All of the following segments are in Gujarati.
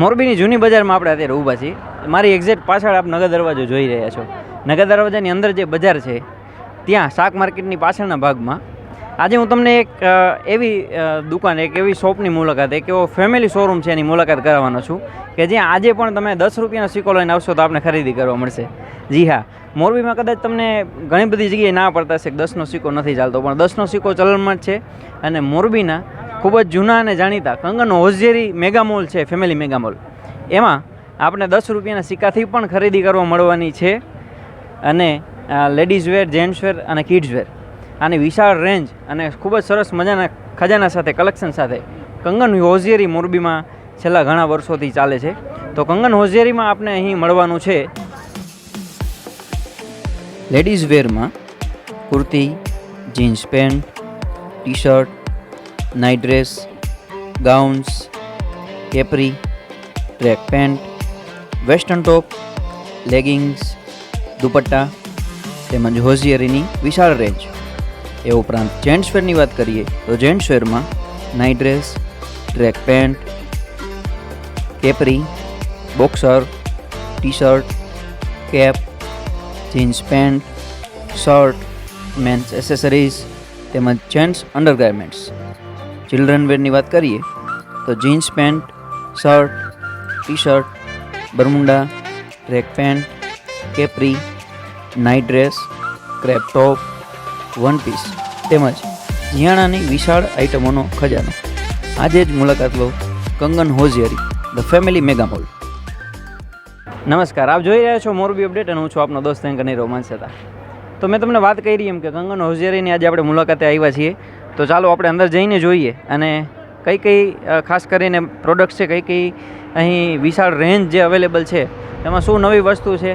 મોરબીની જૂની બજારમાં આપણે અત્યારે ઊભા છીએ. મારી એક્ઝેક્ટ પાછળ આપ નગર દરવાજો જોઈ રહ્યા છો. નગર દરવાજાની અંદર જે બજાર છે, ત્યાં શાક માર્કેટની પાછળના ભાગમાં આજે હું તમને એક એવી દુકાન, એક એવી શોપની મુલાકાત, એક એવો ફેમિલી શોરૂમ છે એની મુલાકાત કરાવવાનો છું કે જ્યાં આજે પણ તમે દસ રૂપિયાનો સિક્કો લઈને આવશો તો આપણે ખરીદી કરવા મળશે. જી હા, મોરબીમાં કદાચ તમને ઘણી બધી જગ્યાએ ના પડતા કે દસનો સિક્કો નથી ચાલતો, પણ દસનો સિક્કો ચલણમાં જ છે અને મોરબીના ખૂબ જ જૂના અને જાણીતા કંગન હોઝેરી મેગા મોલ છે, ફેમિલી મેગા મોલ. એમાં આપણે દસ રૂપિયાના સિક્કાથી પણ ખરીદી કરવા મળવાની છે અને લેડીઝ વેર જેન્ટ્સ વેર અને કિડ્સ વેર આની વિશાળ રેન્જ અને ખૂબ જ સરસ મજાના ખજાના સાથે કલેક્શન સાથે કંગન હોઝિયરી મોરબીમાં છેલ્લા ઘણા વર્ષોથી ચાલે છે. તો કંગન હોઝિયરીમાં આપણે અહીં મળવાનું છે. Ladies વેરમાં kurti jeans pant T shirt night dress, gowns, capri, track pant, western top, leggings, dupatta તેમજ હોઝિયરીની વિશાળ રેન્જ. એ ઉપરાંત જેન્ટ્સ વેરની વાત કરીએ તો gents વેરમાં night dress, track pant, capri, boxer T shirt cap, jeans pant, shirt, mens accessories તેમજ જેન્ટ્સ અંડરગાર્મેન્ટ્સ. ચિલ્ડ્રન વેરની વાત કરીએ, તો jeans pant shirt T shirt Bermuda track pant capri night dress crepe top one piece તેમજ ઝિયાણાની વિશાળ આઇટમોનો ખજાનો. આજે જ મુલાકાત લો Kangan hosiery the family mega mall નમસ્કાર, આપ જોઈ રહ્યા છો મોરબી અપડેટ અને હું છું આપનો દોસ્ત એન્કર નીરવ હતા તો મેં તમને વાત કરી એમ કે કંગન હોઝિયરીની આજે આપણે મુલાકાતે આવ્યા છીએ. તો ચાલો આપણે અંદર જઈને જોઈએ અને કઈ કઈ ખાસ કરીને પ્રોડક્ટ્સ છે કઈ કઈ અહીં વિશાળ રેન્જ જે અવેલેબલ છે એમાં શું નવી વસ્તુ છે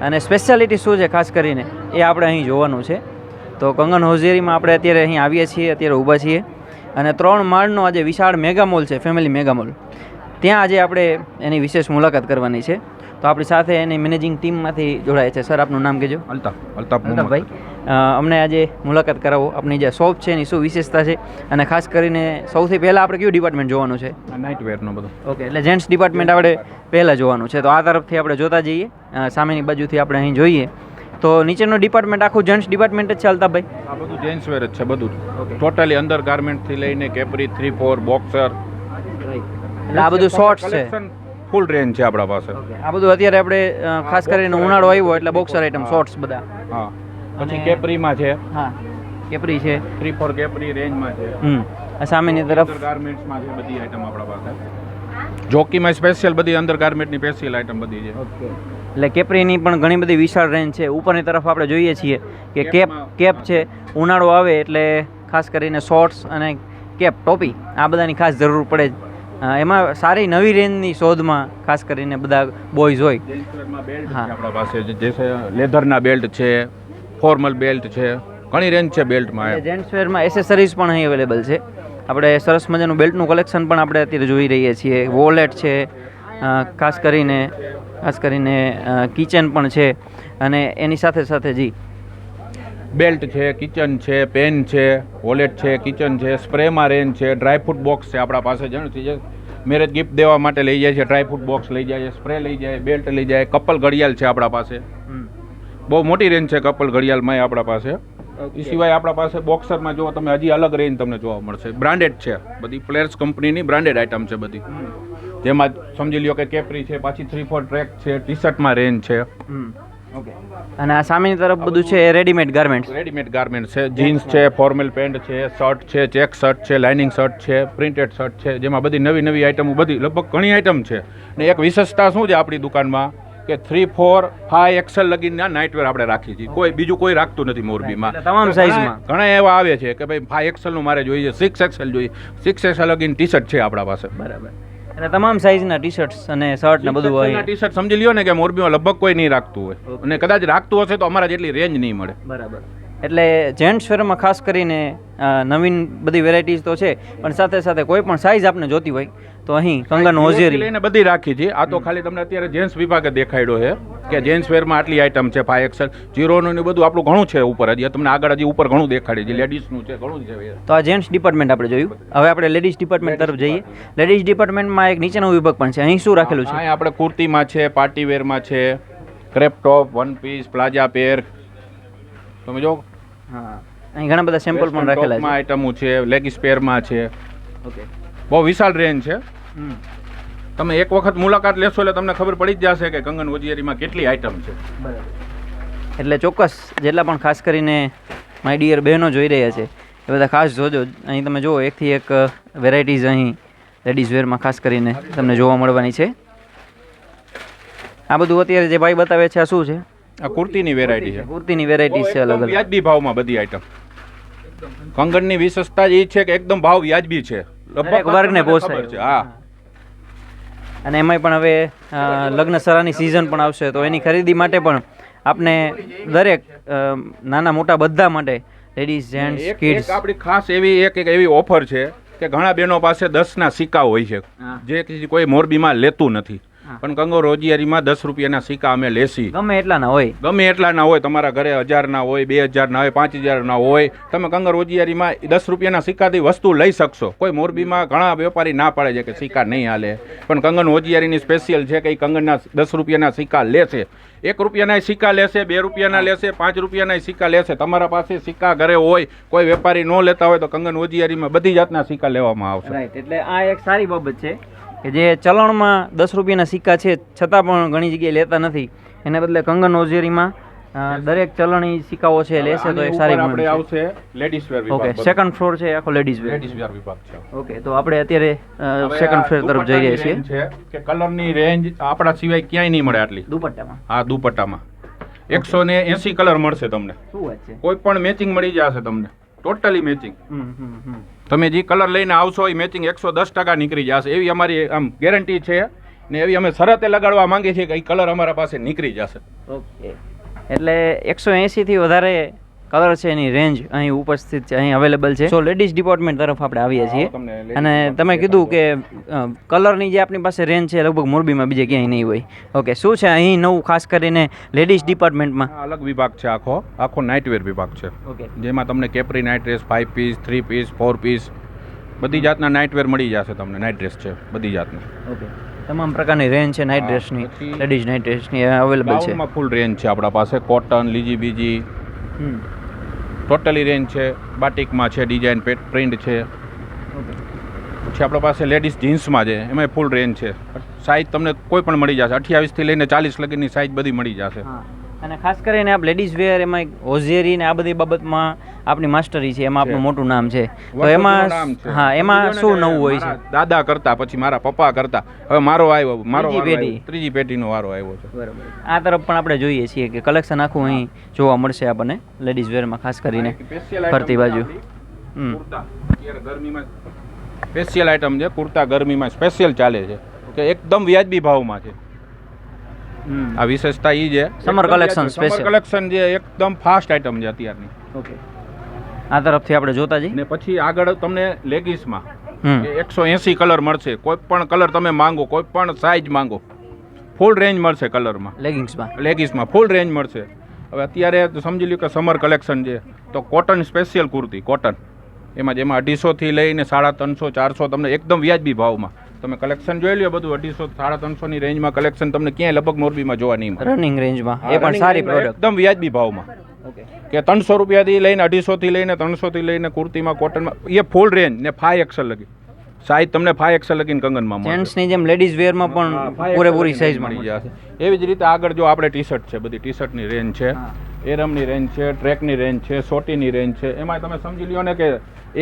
અને સ્પેશિયાલિટી શું છે ખાસ કરીને એ આપણે અહીં જોવાનું છે. તો કંગન હોઝેરીમાં આપણે અત્યારે અહીં આવીએ છીએ અત્યારે ઊભા છીએ અને ત્રણ માળનો આજે વિશાળ મેગા મોલ છે ફેમિલી મેગા મોલ ત્યાં આજે આપણે એની વિશેષ મુલાકાત કરવાની છે. તો આપણી સાથે એની મેનેજિંગ ટીમમાંથી જોડાય છે. સર આપનું નામ કહેજો. અલ્તાફ અલ્તાફ અ, અમને આજે મુલાકાત કરાવો આપની જે શોપ છે એની શું વિશેષતા છે અને ખાસ કરીને સૌથી પહેલાં આપણે કયું ડિપાર્ટમેન્ટ જોવાનું છે? નાઇટ વેરનો બધો. ઓકે એટલે જેન્ટ્સ ડિપાર્ટમેન્ટ આપણે પહેલાં જોવાનું છે. તો આ તરફથી આપણે જોતા જઈએ. સામેની બાજુથી આપણે અહીં જોઈએ. તો નીચેનું ડિપાર્ટમેન્ટ આખું જેન્ટ્સ ડિપાર્ટમેન્ટ જ છે ભાઈ આ બધું જેન્ટ્સ વેર જ છે બધું ટોટલી અંડર ગાર્મેન્ટથી લઈને કેપરી થ્રી ફોર બોક્સર એટલે આ બધું શોર્ટ્સ છે. ફૂલ રેન્જ છે આપણા પાસે. આ બધું અત્યારે આપણે ખાસ કરીને ઉનાળો આવ્યો એટલે બોક્સર આઈટમ શોર્ટ્સ બધા. હા. પછી કેપરીમાં છે. હા કેપરી છે. થ્રી ફોર કેપરી રેન્જમાં છે. હમ આ સામેની તરફ. ગાર્મેન્ટ્સમાં છે બધી આઈટમ આપણા પાસે. જોકીમાં સ્પેશિયલ બધી અંદર ગાર્મેન્ટની સ્પેશિયલ આઈટમ બધી છે. ઓકે. એટલે કેપરીની પણ ઘણી બધી વિશાળ રેન્જ છે. ઉપરની તરફ આપણે જોઈએ છીએ કે કેપ કેપ છે ઉનાળો આવે એટલે ખાસ કરીને શોર્ટ્સ અને કેપ ટોપી આ બધાની ખાસ જરૂર પડે એમાં સારી નવી રેન્જની શોધમાં ખાસ કરીને બધા બોયઝ હોય. હા. આપણા પાસે. જે લેધરના બેલ્ટ છે. ફોર્મલ બેલ્ટ છે ઘણી રેન્જ છે બેલ્ટમાં જેન્ટ્સ વેરમાં એસેસરીઝ પણ અહીં અવેલેબલ છે. આપણે સરસ મજાનું બેલ્ટનું કલેક્શન પણ આપણે અત્યારે જોઈ રહીએ છીએ. વોલેટ છે ખાસ કરીને ખાસ કરીને કિચન પણ છે. અને એની સાથે સાથે જી બેલ્ટ છે કિચન છે પેન છે વોલેટ છે કિચન છે સ્પ્રેમાં રેન્જ છે ડ્રાયફ્રૂટ બોક્સ છે આપણા પાસે જણસી જે મેરેજ ગિફ્ટ દેવા માટે લઈ જાય છે ડ્રાયફ્રૂટ બોક્સ લઈ જાય સ્પ્રે લઈ જાય બેલ્ટ લઈ જાય કપલ ઘડિયાળ છે આપણા પાસે. બહુ મોટી રેન્જ છે કપલ ઘડિયાળમાં આપણા પાસે. એ સિવાય આપણા પાસે બોક્સરમાં જો તમે હજી અલગ રેન્જ તમને જોવા મળશે. બ્રાન્ડેડ છે. બધી પ્લેયર્સ કંપનીની બ્રાન્ડેડ આઇટમ છે બધી. જેમાં સમજી લ્યો કે કેપરી છે પાછી થ્રી ફોર ટ્રેક છે ટી શર્ટમાં રેન્જ છે. ઓકે અને આ સામેની તરફ બધું છે રેડીમેડ ગાર્મેન્ટ્સ રેડીમેડ ગાર્મેન્ટ છે. જીન્સ છે ફોર્મલ પેન્ટ છે શર્ટ છે ચેક શર્ટ છે લાઇનિંગ શર્ટ છે પ્રિન્ટેડ શર્ટ છે. જેમાં બધી નવી નવી આઇટમો બધી લગભગ ઘણી આઇટમ છે. ને એક વિશેષતા શું છે આપણી દુકાનમાં? કે થ્રી ફોર ફાઈવ એક્સેલ લગીના નાઇટવેર આપણે રાખીએ છીએ. કોઈ બીજું કોઈ રાખતું નથી મોરબીમાં. તમામ સાઇઝમાં. ઘણા- ઘણા એવા આવે છે કે ભાઈ ફાઈવ એક્સેલનું મારે જોઈએ સિક્સ એક્સેલ જોઈએ. સિક્સ એક્સેલ લગીન ટી શર્ટ છે આપણા પાસે. બરાબર. અને તમામ સાઇઝના ટી શર્ટ્સ અને શર્ટ ને બધું હોય. ટી શર્ટ સમજી લ્યો ને કે મોરબીમાં લગભગ કોઈ નહીં રાખતું હોય. અને કદાચ રાખતું હશે તો અમારા જેટલી રેન્જ નહીં મળે. બરાબર. એટલે જેન્ટ્સ વેરમાં ખાસ કરીને નવીન બધી વેરાયટીઝ તો છે પણ સાથે સાથે કોઈ પણ સાઇઝ આપને જોતી હોય તો અહીં કંગન હોજેરી. લઈને બધી રાખી છે. આ તો ખાલી તમને અત્યારે જેન્ટ્સ વિભાગે દેખાડ્યો છે કે જેન્ટ્સ વેરમાં આટલી આઈટમ છે ફાઈ એક્સેલ જીરોનું ને બધું આપણું ઘણું છે ઉપર હજી. તમને આગળ હજી ઉપર ઘણું દેખાડી છે. લેડીઝનું છે ઘણું છે તો આ જેન્ટ્સ ડિપાર્ટમેન્ટ આપણે જોયું. હવે આપણે લેડીઝ ડિપાર્ટમેન્ટ તરફ જઈએ. લેડીઝ ડિપાર્ટમેન્ટમાં એક નીચેનો વિભાગ પણ છે. અહીં શું રાખેલું છે? આપણે કુર્તીમાં છે પાર્ટી વેરમાં છે crepe top one piece palazzo pair તમે જો હા. અહીં ઘણા બધા સેમ્પલ પણ રાખેલા છે. આઈટમો છે લેગ સ્પેરમાં છે. ઓકે. બહુ વિશાળ રેન્જ છે. તમે એક વખત મુલાકાત લેશો એટલે તમને ખબર પડી જ જશે કે કંગન વજિયારીમાં કેટલી આઈટમ છે. એટલે ચોક્કસ જેટલા પણ ખાસ કરીને માય ડિયર બહેનો જોઈ રહ્યા છે એ બધા ખાસ જોજો. અહીં તમે જુઓ એકથી એક વેરાયટીઝ અહીં લેડીઝ વેરમાં ખાસ કરીને તમને જોવા મળવાની છે. આ બધું અત્યારે જે ભાઈ બતાવે છે આ શું છે? આ કુર્તીની વેરાયટી છે. કુર્તીની વેરાયટી છે અલગ અલગ. વ્યાજબી ભાવમાં બધી આઈટમ કંગનની વિશેષતા જ એ છે કે એકદમ ભાવ વ્યાજબી છે. લગભગ વર્ગને પોસાય. છે હા. અને એમાંય પણ હવે લગ્ન સરાની સિઝન પણ આવશે તો એની ખરીદી માટે પણ આપને દરેક નાના મોટા બધા માટે લેડીઝ જેન્ટ્સ કિડ્સ આપણી ખાસ એવી એક એક એવી ઓફર છે કે ઘણા બહેનો પાસે દસના સિક્કા હોય છે. જે કોઈ મોરબીમાં લેતું નથી. પણ કંગો રોજિયારીમાં દસ રૂપિયાના સિક્કા અમે લેસી ગમે એટલાના હોય. ગમે એટલા ના હોય તમારા ઘરે હજારના હોય બે હજારના હોય પાંચ હજારના હોય તમે કંગર રોજિયારીમાં દસ રૂપિયાના સિક્કાથી વસ્તુ લઈ શકશો. કોઈ મોરબીમાં ઘણા વેપારી ના પાડે છે કે સિક્કા નહીં હાલે. પણ કંગન હોજિયારીની સ્પેશિયલ છે કે એ કંગનના દસ રૂપિયાના સિક્કા લેશે. એક રૂપિયાના સિક્કા લેશે બે રૂપિયાના લેશે પાંચ રૂપિયાના સિક્કા લેશે. તમારા પાસે સિક્કા ઘરે હોય કોઈ વેપારી ન લેતા હોય તો કંગન હોજિયારીમાં બધી જાતના સિક્કા લેવામાં આવશે. રાઈટ એટલે આ એક સારી બાબત છે. કે જે ચલણમાં દસ રૂપિયાના સિક્કા છે છતાં પણ ઘણી જગ્યાએ લેતા નથી. એને બદલે કંગન ઓઝેરીમાં દરેક ચલણી સિક્કાઓ છે લેશે તો એક સારી આપણે આવશે ladies wear okay second floor છે આખો લેડીઝ વેર લેડીઝ વેર વિભાગ છે. ઓકે તો આપણે અત્યારે સેકન્ડ ફ્લોર તરફ જઈ રહ્યા છીએ. કે કલરની રેન્જ આપણા સિવાય ક્યાંય નહીં મળે આટલી. દુપટ્ટામાં. આ દુપટ્ટામાં. એકસો ને એસી કલર મળશે તમને. શું વાત છે? કોઈ પણ મેચિંગ મળી જશે તમને. ટોટલી મેચિંગ હમ હમ હમ. તમે જે કલર લઈને આવશો એ મેચિંગ એકસો દસ ટકા નીકળી જશે. એવી અમારી આમ ગેરંટી છે ને એવી અમે શરતે લગાડવા માંગીએ છીએ કે એ કલર અમારા પાસે નીકળી જશે. ઓકે. એટલે એકસો એંશીથી વધારે કલર છે એની રેન્જ અહીં ઉપસ્થિત છે અહીં અવેલેબલ છે. સો લેડીઝ ડિપાર્ટમેન્ટ તરફ આપણે આવીએ છીએ. અને તમે કીધું કે કલરની જે આપણી પાસે રેન્જ છે લગભગ મોરબીમાં બીજે ક્યાંય નહીં હોય. ઓકે શું છે અહીં નવું ખાસ કરીને લેડીઝ ડિપાર્ટમેન્ટમાં અલગ વિભાગ છે આખો. આખો નાઇટવેર વિભાગ છે. ઓકે જેમાં તમને capri night dress five piece three piece four piece બધી જાતના નાઇટવેર મળી જશે તમને નાઇટ ડ્રેસ છે બધી જાતના. ઓકે તમામ પ્રકારની રેન્જ છે નાઇટ ડ્રેસની લેડીઝ નાઇટ ડ્રેસની અવેલેબલ છે. ફૂલ રેન્જ છે આપણા પાસે કોટન લીજી બીજી. હમ. ટોટલી રેન્જ છે બાટિકમાં છે ડિઝાઇન પેટ પ્રિન્ટ છે. પછી આપણા પાસે લેડીઝ જીન્સમાં છે એમાં ફૂલ રેન્જ છે. સાઇઝ તમને કોઈ પણ મળી જશે, અઠ્યાવીસથી લઈને ચાલીસ લગીની સાઇઝ બધી મળી જશે. અને ખાસ કરીને આપ લેડીઝ વેર એમાં હોઝિયરી ને આ બધી બાબતમાં આપની માસ્ટરી છે એમાં આપનું મોટું નામ છે. તો એમાં હા એમાં શું નવું હોય છે? દાદા કરતા પછી મારા પપ્પા કરતા. હવે મારો આવ્યો મારો પેઢી. ત્રીજી પેઢીનો વારો આવ્યો છે. બરાબર. આ તરફ પણ આપણે જોઈએ છીએ કે કલેક્શન આખું અહીં જોવા મળશે આપણને લેડીઝ વેરમાં ખાસ કરીને ફરતી બાજુ. હમ. અત્યારે ગરમીમાં સ્પેશિયલ આઈટમ છે કુર્તા ગરમીમાં સ્પેશિયલ ચાલે છે. કે એકદમ વ્યાજબી ભાવમાં છે. આ વિશેષતા એ છે. Summer collection summer special. Collection જે એકદમ ફાસ્ટ આઈટમ છે અત્યારની. ઓકે આ તરફથી આપણે જોતા જઈએ. ને પછી આગળ તમને લેગીસમાં. હમ. એકસો એંસી કલર મળશે. કોઈ પણ કલર તમે માંગો કોઈ પણ સાઇઝ માંગો ફૂલ રેન્જ મળશે કલરમાં લેગિંગ્સમાં લેગીસમાં ફૂલ રેન્જ મળશે. હવે અત્યારે સમજી લ્યો કે સમર કલેક્શન છે. તો કોટન સ્પેશિયલ કુર્તી કોટન એમાં જેમાં અઢીસોથી લઈને સાડા ત્રણસો ચારસો તમને એકદમ વ્યાજબી ભાવમાં. તમે કલેક્શન જોઈ લ્યો બધું. અઢીસો સાડા ત્રણસોની રેન્જમાં કલેક્શન તમને ક્યાંય લગભગ મોરબીમાં જોવા નહીં મળે. રનિંગ રેન્જમાં એ પણ સારી પ્રોડક્ટ એકદમ વ્યાજબી ભાવમાં. કે ત્રણસો રૂપિયાથી લઈને અઢીસોથી લઈને ત્રણસોથી લઈને કુર્તીમાં કોટનમાં એ ફૂલ રેન્જ ને ફાઈ એક્સલ લગી. સાઈઝ તમને ફાઈ એક્સલ લગીને કંગનમાં મળશે. જેન્ટ્સની જેમ લેડીઝ વેરમાં પણ પૂરેપૂરી સાઈઝ મળી મળી જશે. એવી જ રીતે આગળ જો આપણે ટી શર્ટ છે બધી ટી શર્ટની રેન્જ છે. એરમની રેન્જ છે ટ્રેકની રેન્જ છે સોટીની રેન્જ છે. એમાં તમે સમજી લ્યો ને કે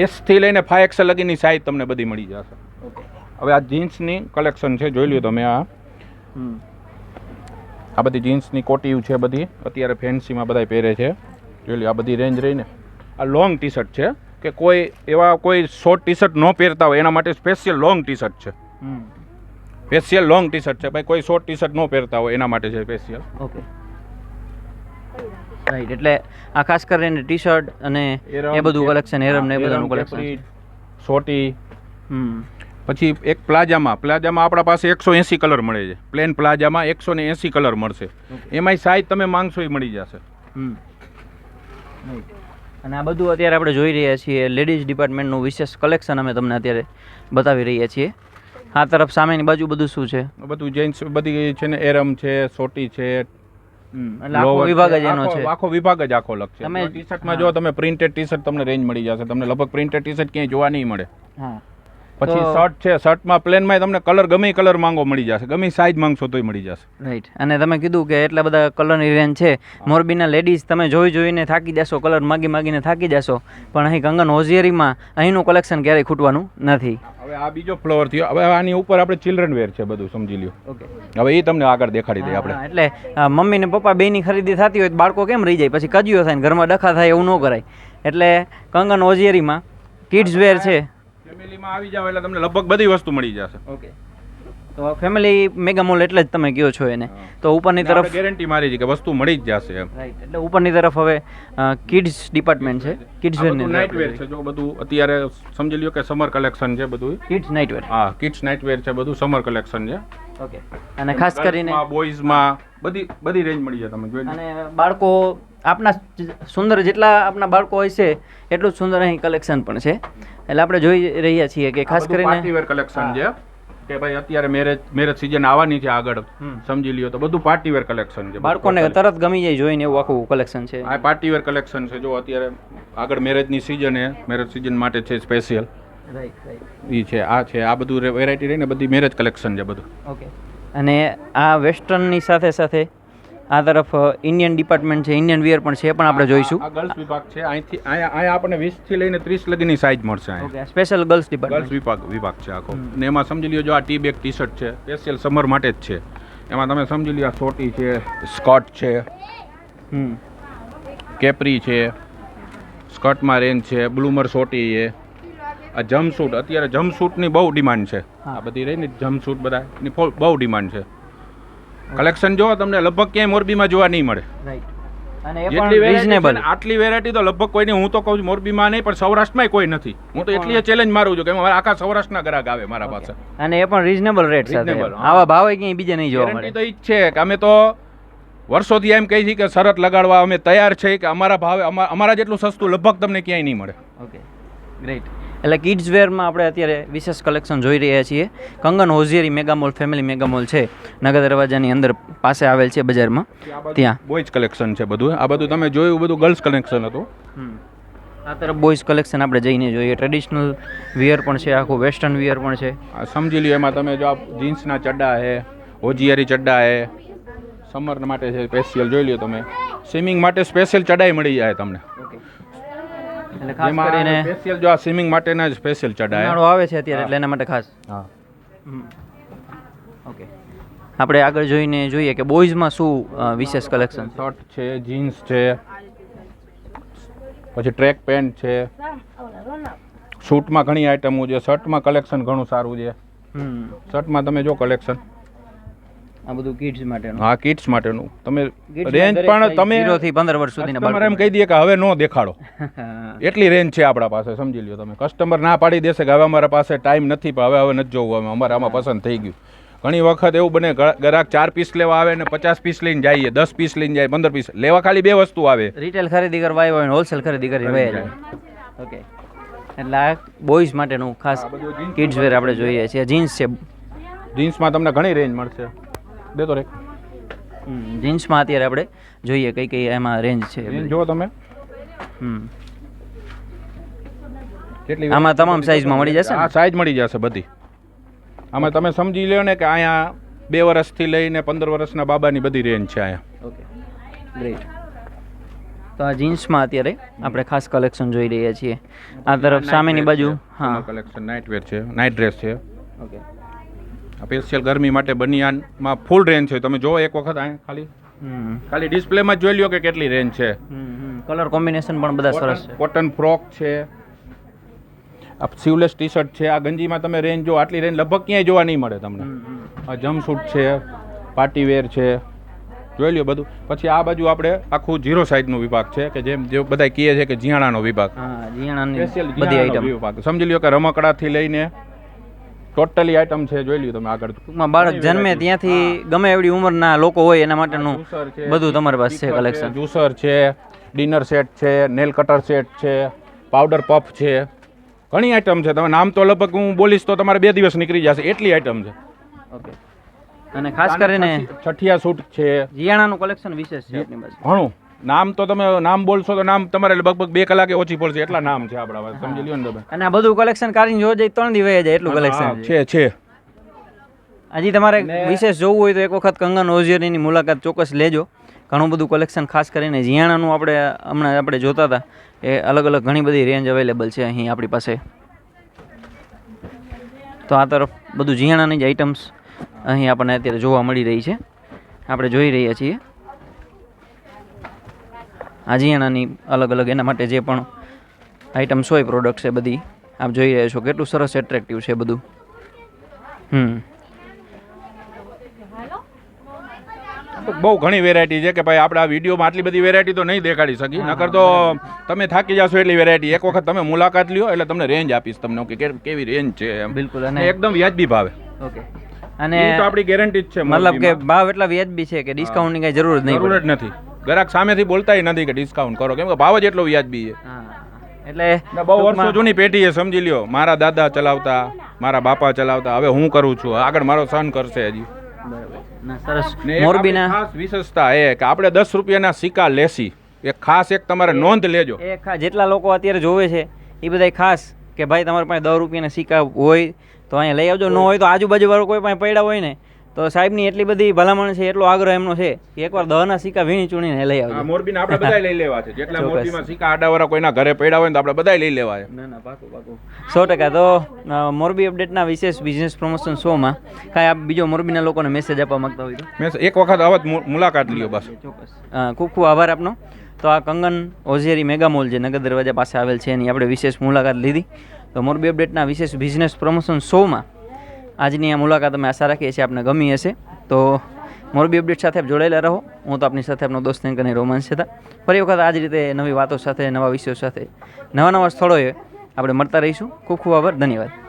એસથી લઈને ફાઈ એક્સલ લગીની સાઈઝ તમને બધી મળી જશે. ઓકે હવે આ જીન્સની કલેક્શન છે જોઈ લ્યો તમે આ. આ બધી જીન્સની કોટીવ છે બધી અત્યારે ફેન્સીમાં બધા પહેરે છે. જોઈ લ્યો આ બધી રેન્જ રહીને આ લોંગ ટી શર્ટ છે કે કોઈ એવા કોઈ શોર્ટ ટી શર્ટ ન પહેરતા હોય એના માટે સ્પેશિયલ લોંગ ટી શર્ટ છે. હમ. સ્પેશિયલ લોંગ ટી શર્ટ છે ભાઈ કોઈ શોર્ટ ટી શર્ટ ન પહેરતા હોય એના માટે છે સ્પેશિયલ ઓકે. રાઈટ એટલે આ ખાસ કરીને ટી શર્ટ અને એ બધું કલેક્શન એરમ ને એ બધાનું કલેક્શન સોટી હમ. પછી એક પ્લાઝામાં પ્લાઝામાં આપણા પાસે એકસો એંસી કલર મળે છે. પ્લેન પ્લાઝામાં એકસો ને એંસી કલર મળશે. એમાંય સાઈઝ તમે માંગશો એ મળી જશે. અને આ બધું અત્યારે આપણે જોઈ રહ્યા છીએ લેડીઝ ડિપાર્ટમેન્ટનું વિશેષ કલેક્શન અમે તમને અત્યારે બતાવી રહ્યા છીએ. આ તરફ સામેની બાજુ બધું શું છે? બધું જેન્ટ્સ બધી છે ને એરમ છે સોટી છે આખો વિભાગ જ એનો છે. આખો વિભાગ જ આખો લક્ષ છે. તમે- ટી શર્ટમાં જો તમે પ્રિન્ટેડ ટી શર્ટ તમને રેન્જ મળી જશે. તમને લગભગ પ્રિન્ટેડ ટી શર્ટ ક્યાંય જોવા નહીં મળે. હા. પછી શર્ટ છે શર્ટમાં પ્લેનમાં તમને કલર ગમે કલર માંગો મળી જશે. ગમે સાઈઝ માંગશો તોય મળી જશે. રાઈટ અને તમે કીધું કે એટલા બધા કલરની રેન્જ છે. મોરબીના લેડીઝ તમે જોઈ જોઈને થાકી જશો કલર માગી માગીને થાકી જશો. પણ અહીં કંગન હોઝિયરીમાં અહીંનું કલેક્શન ક્યારેય ખૂટવાનું નથી. હવે આ બીજો ફ્લોર થયો. હવે આની ઉપર આપણે ચિલ્ડ્રન વેર છે બધું સમજી લ્યો. ઓકે હવે એ તમને આગળ દેખાડી દઈએ આપણે. એટલે મમ્મી ને પપ્પા બેની ખરીદી થતી હોય તો બાળકો કેમ રહી જાય? પછી કજિયો થાય ઘરમાં ડખા થાય એવું ન કરાય. એટલે કંગન હોઝિયરીમાં કિડ્સ વેર છે. ફેમિલીમાં આવી જાવ એટલે તમને લગભગ બધી વસ્તુ મળી જશે. ઓકે. તો ફેમિલી મેગા મોલ એટલે જ તમે કહો છો એને. તો ઉપરની તરફ ગેરંટી મારી છે કે વસ્તુ મળી જ જશે એમ. રાઈટ એટલે ઉપરની તરફ હવે કિડ્સ ડિપાર્ટમેન્ટ છે. કિડ્સ આ વેર બધું નાઇટ વેર છે. જો બધું અત્યારે સમજી લ્યો કે સમર કલેક્શન છે બધું કિડ્સ નાઇટ વેર હા કિડ્સ નાઇટ વેર છે બધું સમર કલેક્શન છે. ઓકે અને ખાસ કરીને બોયઝમાં બધી બધી રેન્જ મળી જાય તમે જોઈ લો. અને બાળકો આપના સુંદર જેટલા આપના બાળકો હોય છે એટલું જ સુંદર અહીં કલેક્શન પણ છે. એટલે આપણે જોઈ રહ્યા છીએ કે ખાસ કરીને કલેક્શન છે કે ભાઈ અત્યારે મેરેજ મેરેજ સિઝન આવવાની છે આગળ. સમજી લ્યો તો બધું પાર્ટી વેર કલેક્શન છે બાળકોને તરત ગમી જાય જોઈને એવું આખું કલેક્શન છે. આ પાર્ટીવેર કલેક્શન છે જો અત્યારે આગળ મેરેજની સિઝન છે મેરેજ સિઝન માટે છે સ્પેશિયલ રાઈટ રાઈટ એ છે આ છે આ બધું વેરાયટી રહીને બધી મેરેજ કલેક્શન છે બધું. ઓકે અને આ વેસ્ટર્નની સાથે સાથે આ તરફ ઇન્ડિયન ડિપાર્ટમેન્ટ છે ઇન્ડિયન વિયર પણ છે પણ આપણે જોઈશું. ગર્લ્સ વિભાગ છે અહીંથી અહીંયા આપણને 20 થી લઈને 30 લગીની સાઇઝ મળશે ઓકે સ્પેશિયલ ગર્લ્સ ગર્લ્સ વિભાગ વિભાગ છે આખો. ને એમાં સમજી લ્યો જો આ ટી બેગ ટી શર્ટ છે સ્પેશિયલ સમર માટે જ છે. એમાં તમે સમજી લ્યો આ સોટી છે સ્કર્ટ છે કેપરી છે સ્કર્ટમાં રેન્જ છે બ્લુમર સોટી છે. આ જમ્પસૂટ અત્યારે જમ્પસૂટની બહુ ડિમાન્ડ છે. આ બધી રહી ને જમ્પસૂટ બધા બહુ ડિમાન્ડ છે. કલેક્શન જો તમને લગભગ ક્યાંય મોરબીમાં જોવા નહીં મળે. રાઈટ છે આટલી વેરાયટી તો લગભગ કોઈની હું તો કહું છું મોરબીમાં નહીં પણ સૌરાષ્ટ્રમાં કોઈ નથી. હું તો એટલી ચેલેન્જ મારું છું કે મારા આખા સૌરાષ્ટ્રના ગ્રાહક આવે મારા પાસે. અને એ પણ રીઝનેબલ રેટ સાથે. આવા ભાવે ક્યાંય બીજે નહીં જોવા મળે. તો ઈ છે કે અમે તો વર્ષોથી એમ કહી છીએ કે શરત લગાડવા અમે તૈયાર છે કે અમારા ભાવે અમા- અમારા જેટલું સસ્તું લગભગ તમને ક્યાંય નહીં મળે. ઓકે ગ્રેટ એટલે કિડ્સ વેરમાં આપણે અત્યારે વિશેષ કલેક્શન જોઈ રહ્યા છીએ. કંગન હોઝિયરી મેગામોલ ફેમિલી મેગામોલ છે. નગર દરવાજાની અંદર પાસે આવેલ છે બજારમાં. ત્યાં. બોયઝ કલેક્શન છે બધું આ બધું તમે જોયું બધું ગર્લ્સ કલેક્શન હતું. આ તરફ બોયઝ કલેક્શન આપણે જઈને જોઈએ. ટ્રેડિશનલ વિયર પણ છે આખું વેસ્ટર્ન વિયર પણ છે. સમજી લ્યો એમાં તમે જો જીન્સના ચડ્ડા છે હોજિયારી ચડ્ડા છે સમર માટે છે સ્પેશિયલ જોઈ લ્યો તમે. સ્વિમિંગ માટે સ્પેશિયલ ચડાઈ મળી જાય તમને. એટલે ખાસ કરીને સ્પેશિયલ જો આ સ્વિમિંગ માટેના જ સ્પેશિયલ ચડાય ઉનાળો આવે છે અત્યારે એટલે એના માટે ખાસ. હા. ઓકે આપણે આગળ જોઈને જોઈએ કે બોયઝમાં શું વિશેષ કલેક્શન શર્ટ છે જીન્સ છે પછી ટ્રેક પેન્ટ છે. સૂટમાં ઘણી આઈટમો છે શર્ટમાં કલેક્શન ઘણું સારું છે. શર્ટમાં તમે જો કલેક્શન આ બધું કિડ્સ માટેનું. હા કિડ્સ માટેનું. તમે રેન્જ પણ તમે 0 થી 15 વર્ષ સુધીના કસ્ટમર એમ કહી દે કે હવે નો દેખાડો. એટલી રેન્જ છે આપણા પાસે સમજી લ્યો તમે. કસ્ટમર ના પાડી દેશે કે હવે અમારા પાસે ટાઈમ નથી પણ હવે હવે નથી જોવું અમે. અમારે આમાં પસંદ થઈ ગયું. ઘણી વખત એવું બને ગ્રાહક ચાર પીસ લેવા આવે ને પચાસ પીસ લઈને જઈએ દસ પીસ લઈને જાય પંદર પીસ લેવા ખાલી બે વસ્તુ આવે. રિટેલ ખરીદી કરવા આવ્યો હોય હોલસેલ ખરીદી કરી જાય ઓકે એટલે આ બોયઝ માટેનું ખાસ કિડ્સ વેર આપણે જોઈએ છીએ. જીન્સ છે. જીન્સમાં તમને ઘણી રેન્જ મળશે. દેતો રે. જીન્સમાં અત્યારે આપણે જોઈએ કઈ કઈ એમાં રેન્જ છે જો જુઓ તમે. કેટલી આમાં તમામ સાઈઝમાં મળી જશે આ સાઈઝ મળી જશે બધી. આમાં તમે સમજી લ્યો ને કે અહીંયા બે વર્ષથી લઈને પંદર વર્ષના બાબાની બધી રેન્જ છે અહીંયા. ઓકે ગ્રેટ તો આ જીન્સમાં અત્યારે આપણે ખાસ કલેક્શન જોઈ રહ્યા છીએ. આ તરફ સામેની બાજુ હા. કલેક્શન નાઇટ વેર છે નાઇટ ડ્રેસ છે. ઓકે સ્પેશિયલ ગરમી માટે બનિયાનમાં ફૂલ રેન્જ છે. તમે જો એક વખત અહીંયા ખાલી. ખાલી ડિસ્પ્લેમાં જોઈ લ્યો કે કેટલી રેન્જ છે. કલર કોમ્બિનેશન પણ બધા સરસ છે. કોટન ફ્રોક છે. આ સીવલેસ ટી શર્ટ છે. આ ગંજીમાં તમે રેન્જ જો આટલી રેન્જ લગભગ ક્યાંય જોવા નહીં મળે તમને. આ જમ્પસૂટ છે પાર્ટી વેર છે. જોઈ લ્યો બધું. પછી આ બાજુ આપણે આખું ઝીરો સાઈઝનો વિભાગ છે કે જેમ જે બધા કહે છે કે જીયાણાનો વિભાગ. સ્પેશિયલ બધી આઈટમ વિભાગ. સમજી લ્યો કે રમકડાથી લઈને ટોટલી આઈટમ છે જોઈ લ્યો તમે આગળ. ટૂંકમાં બાળક જન્મે ત્યાંથી ગમે એવડી ઉંમરના લોકો હોય એના માટેનું બધું તમારી પાસે છે કલેક્શન જ્યુસર છે ડિનર સેટ છે નેલ કટર સેટ છે પાવડર પફ છે. ઘણી આઈટમ છે. તમે નામ તો લગભગ હું બોલીશ તો તમારે બે દિવસ નીકળી જશે. એટલી આઈટમ છે. ઓકે અને ખાસ કરીને છઠિયા સૂટ છે. જીયાણાનું કલેક્શન વિશેષ છે આપની પાસે. ઘણું. નામ તો તમે નામ બોલશો તો નામ તમારે લગભગ બે કલાકે ઓછી પડશે. એટલા નામ છે આપણા સમજી લ્યો ને તમે. અને આ બધું કલેક્શન કાઢીને જોવા જાય ત્રણ દિવસ જાય એટલું કલેક્શન છે છે. હજી તમારે વિશેષ જોવું હોય તો એક વખત કંગન ઓઝિયરીની મુલાકાત ચોક્કસ લેજો. ઘણું બધું કલેક્શન ખાસ કરીને જિયાણાનું આપણે હમણાં આપણે જોતા હતા. એ અલગ અલગ ઘણી બધી રેન્જ અવેલેબલ છે અહીં આપણી પાસે. તો આ તરફ બધું જિયાણાની જ આઇટમ્સ અહીં આપણને અત્યારે જોવા મળી રહી છે. આપણે જોઈ રહ્યા છીએ. આ જીયાણાની અલગ અલગ એના માટે જે પણ આઇટમ્સ હોય પ્રોડક્ટ્સ એ બધી આપ જોઈ રહ્યા છો કેટલું સરસ એટ્રેક્ટિવ છે બધું. હમ. બહુ ઘણી વેરાયટી છે કે ભાઈ આપણે આ વિડીયોમાં આટલી બધી વેરાયટી તો નહીં દેખાડી શકી નકર તો તમે થાકી જશો એટલી વેરાયટી એક વખત તમે મુલાકાત લ્યો એટલે તમને રેન્જ આપીશ તમને કે કેવી રેન્જ છે બિલકુલ અને એકદમ વ્યાજબી ભાવે. ઓકે. અને અને તો આપણી ગેરંટી જ છે મતલબ કે ભાવ એટલા વ્યાજબી છે કે ડિસ્કાઉન્ટની કઈ જરૂર જ નહીં જરૂર જ નથી. ગ્રાહક સામેથી બોલતાય નથી કે ડિસ્કાઉન્ટ કરો. કેમ કે ભાવ જ એટલો વ્યાજબી છે. એટલે બહુ વર્ષો જૂની પેઢી છે સમજી લ્યો. મારા દાદા ચલાવતા મારા બાપા ચલાવતા હવે હું કરું છું? આગળ મારો સન કરશે હજી. સરસ. ને મોરબીના ખાસ વિશેષતા એ કે આપણે દસ રૂપિયાના સિક્કા લેસી એક ખાસ એક તમારે નોંધ લેજો. એ જેટલા લોકો અત્યારે જોવે છે એ બધા ખાસ કે ભાઈ તમારી પાસે દસ રૂપિયાના સિક્કા હોય તો અહીંયા લઈ આવજો. ન હોય તો આજુબાજુ વાળો કોઈ પાસે પડ્યા હોય ને તો સાહેબની એટલી બધી ભલામણ છે એટલો આગ્રહ એમનો છે કે એકવાર દહના સિક્કા વીણી ચૂણીને લઈ આવજો. મોરબીને આપણે બધા લઈ લેવા છે. જેટલા મોરબીમાં સિક્કા આડાવાળા કોઈના ઘરે પડ્યા હોય ને તો આપણે બધા લઈ લેવા છે. ના ના પાકું પાકું. સો ટકા. તો મોરબી અપડેટના વિશેષ બિઝનેસ પ્રમોશન શોમાં કાંઈ આપ બીજો મોરબીના લોકોને મેસેજ આપવા માંગતા હોય તો? મેસેજ એક વખત આવત મુલાકાત લ્યો બસ. ચોક્કસ. ખૂબ ખૂબ આભાર આપનો. તો આ કંગન ઓઝેરી મેગા મોલ જે નગર દરવાજા પાસે આવેલ છે એની આપણે વિશેષ મુલાકાત લીધી. તો મોરબી અપડેટના વિશેષ બિઝનેસ પ્રમોશન શોમાં આજની આ મુલાકાત અમે આશા રાખીએ છીએ આપને ગમી હશે. તો મોરબી અપડેટ સાથે આપ જોડાયેલા રહો. હું તો આપની સાથે આપનો દોસ્ત અને રોમાન્સ હતા ફરી વખત આ જ રીતે નવી વાતો સાથે, નવા વિષયો સાથે, નવા નવા સ્થળોએ આપણે મળતા રહીશું. ખૂબ ખૂબ આભાર. ધન્યવાદ.